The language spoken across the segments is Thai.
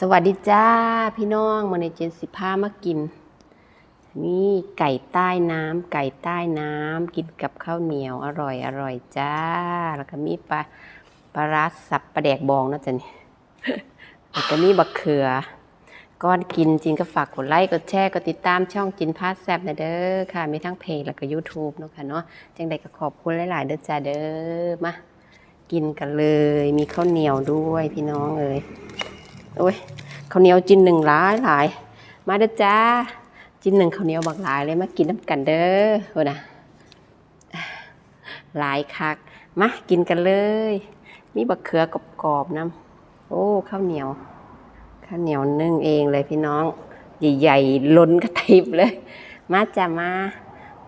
สวัสดีจ้าพี่น้องมาในเจนสิพามากิน นี่ไก่ใต้น้ำไก่ใต้น้ำกินกับข้าวเหนียวอร่อยอร่อยจ้า แล้วก็มีปลาปลาร้าสับปลาแดกบองนะจ๊ะนี่แล้วก็มีบักเขือก้อนกินจินก็ฝากกดไลค์กดแชร์กดติดตามช่องจินพาสแซบนะเด้อค่ะ มีทั้งเพจแล้วก็ YouTube เนาะค่ะเนาะจังใดก็ขอบคุณหลาย ๆ เด้อจ้าเด้อมากินกันเลย มีข้าวเหนียวด้วยพี่น้องเอ้ย โอ้ยข้าวเหนียวจินหนึ่งหลายหลาย มาเด้อจ้า จินหนึ่งข้าวเหนียวบักหลายเลยมากินน้ำกันเด้อโอ้นะหลายคัก มากินกันเลย มีบักเขือกรอบๆน้ำโอ้ข้าวเหนียว ข้าวเหนียวนึ่งเองเลยพี่น้อง ใหญ่ๆล้นกระติบเลย มาจ้ามา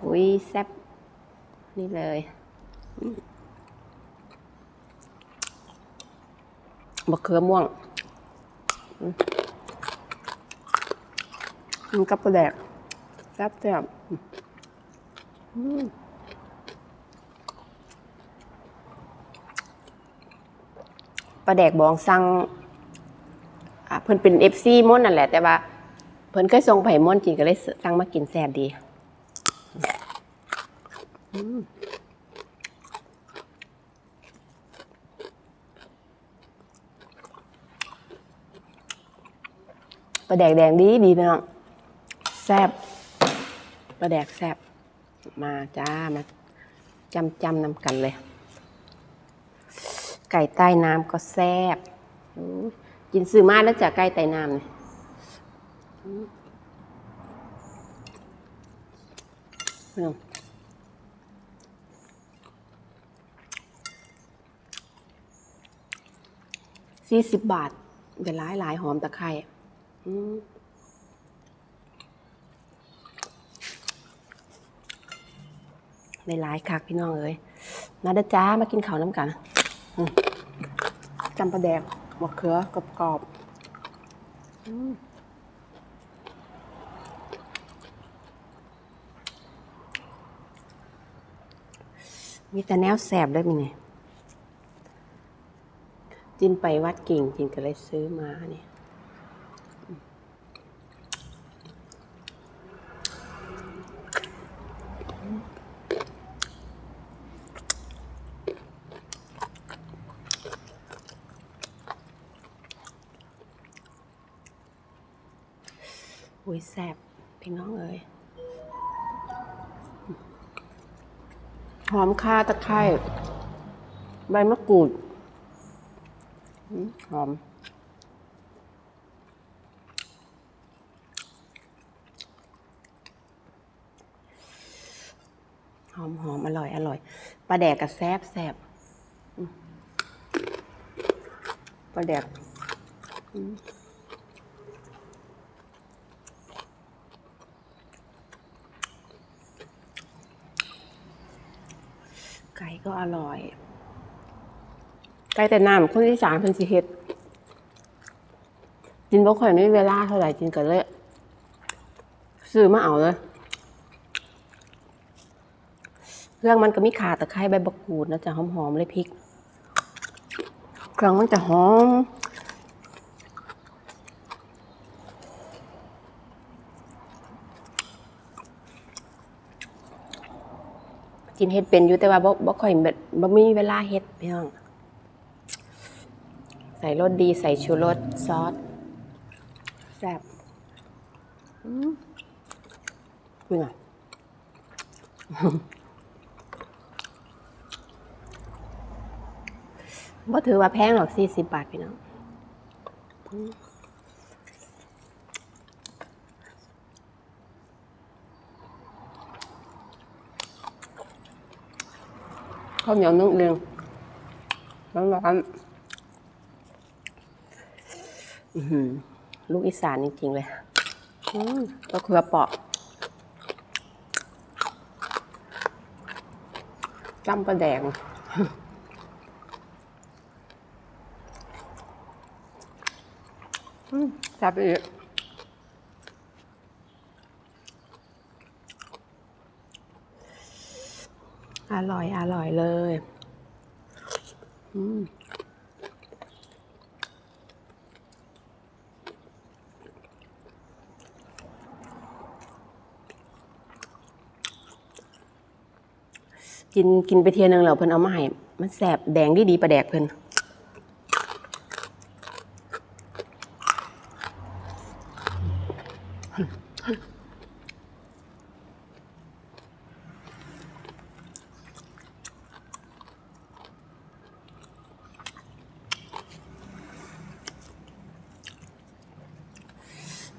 อุ้ยแซ่บนี่เลยบักเขือม่วง มอืมกับปลาแดกแซ่บแซ่บปลาแดกบองสั่งเพิ่นเป็นเอฟซีม่อนนั่นแหละ แต่ว่า เพิ่นเคยส่งไผ่ม่อนกินก็เลยสั่งมากินแซ่บดี อืม ปลาแดกแดงดีดีพี่น้องแซ่บปลาแดกแซ่บมาจ้ามาจำจำนำกันเลย ไก่ใต้น้ำก็แซ่บอู้กินซื้อมาแล้วจากใกล้ไต่น้ำเนี่ยสี่สิบบาทเป็นหลายหลายหอมตะไคร้อืม ในหลายคักพี่น้องเอ้ยมาด้จ้ามากินข้าวน้ำกันจำปลาแดกมะเขือกรอบกรอบมีแต่แนวแสบได้วยมีไงจินไปวัดกิ่งจินก็เลยซื้อมาเนี่ย อุ้ยแสบพี่น้องเอ้ยหอมคาตะไคร้ใบมะกรูดหอม หอมหอมอร่อย อร่อยปลาแดกกับแซบแซบปลาแดก ไก่ก็อร่อย ไก่แต่น้ำคนที่สามเป็นสิเฮ็ดจินบ่ค่อยมีเวลาเท่าไหร่จินก็เลยซื้อมาเอาเลยเครื่องมันก็มีขาตะไคร้ใบบะกรูดนะจ๊ะหอมๆเลยพริกเครื่องมันจะหอม กินเฮ็ดเป็นอยู่แต่ว่าบ่บ่ค่อยแบบบ่มีเวลาเฮ็ดพี่น้อง ใส่รสดีใส่ชูรสซอสแซ่บอืมเป็นไงบ่ถือว่าแพงหรอกสี่สิบบาทพี่น้อง ข้าวเหนียวนึ่งเรียงร้อนร้อนๆอื้อหือลูกอีสานจริง ๆ เลยอืมก็คือเปาะจำปลาแดงอืมแซ่บอีก อร่อย อร่อยเลยกินกินไปเทียนึงแล้วเพิ่นเอามาให้มันแสบแดงดีดีประแดกเพิ่นอืม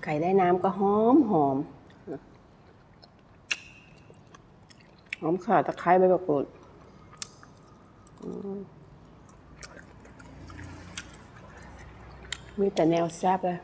ไก่ได้น้ำก็หอมหอมหอมข่าตะไคร้ใบมะกรูดมีแต่แนวแซ่บเลย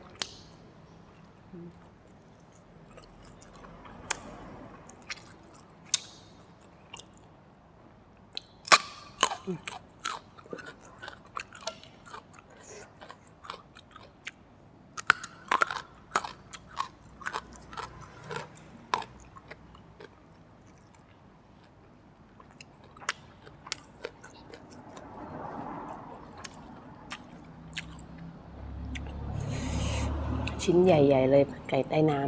ชิ้นใหญ่ ๆ เลยไก่ใต้น้ำ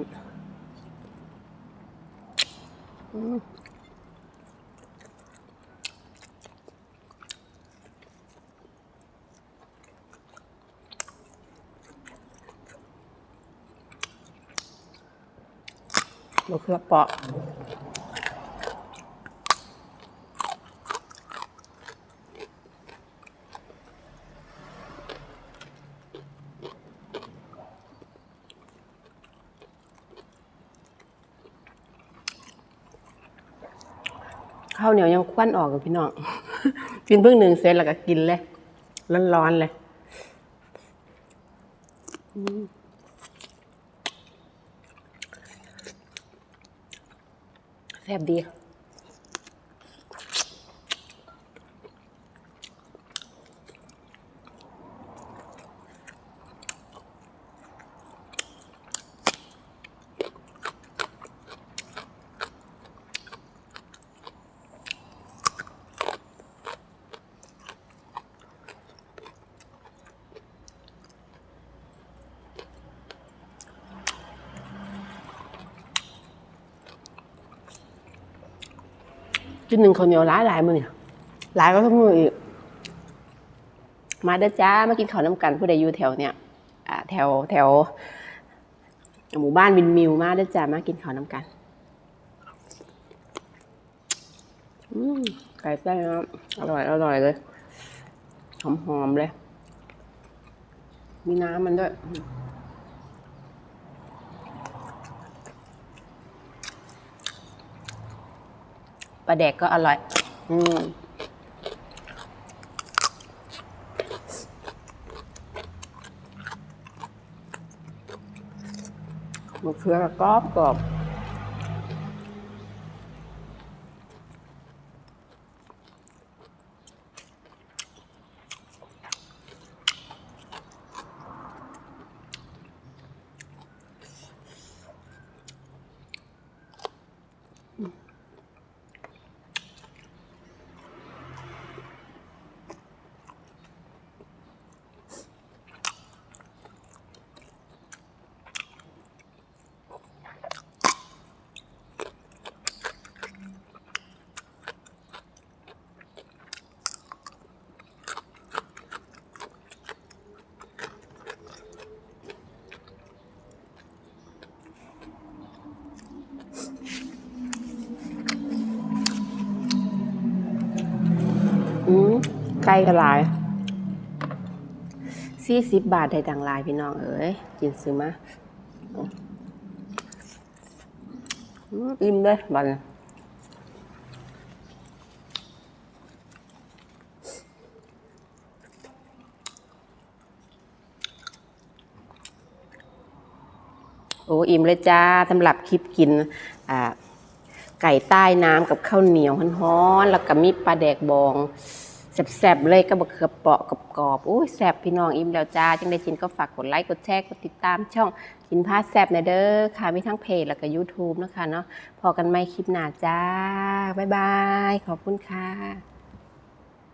มะเขือเปาะ ข้าวเหนียวยังควันออกกับพี่น้อง กินเพิ่งหนึ่งเซตแล้วก็กินเลย ร้อนๆเลยแซ่บดี กินหนึ่งข้าวเหนียวหลายหลายมือเนี่ยหลายก็ทั้งมืออีก มาเด้อจ้ามากินข้าวน้ำกันผู้ใดอยู่แถวเนี่ยอ่าแถวแถวหมู่บ้านวินมิวมาเด้อจ้ามากินข้าวน้ำกันอืมไก่ใต้น้ำอร่อยอร่อยเลยหอมหอมๆเลย มีน้ำมันด้วย ปลาแดกก็อร่อย อืมมะเขือกรอบกรอบอืม ไก่กระลายสี่สิบบาทได้ต่างลายพี่น้องเอ๋ยกินซื้อมาอืมอิ่มเลยบันโอ้อิ่มเลยจ้าสำหรับคลิปกินไก่ใต้น้ำกับข้าวเหนียวฮ้อนๆแล้วก็มีปลาแดกบอง แซ่บๆเลยก็บเขือเปาะกับกรอบๆโอ้ยแซ่บพี่น้องอิ่มแล้วจ้าจังได้กินก็ฝากกดไลค์กดแชร์กดติดตามช่องกินพาแซ่บนะเด้อค่ะมีทั้งเพจแล้วก็ YouTube นะคะเนาะพอกันไม่คลิปหน้าจ้า บ๊ายบาย ขอบคุณค่ะ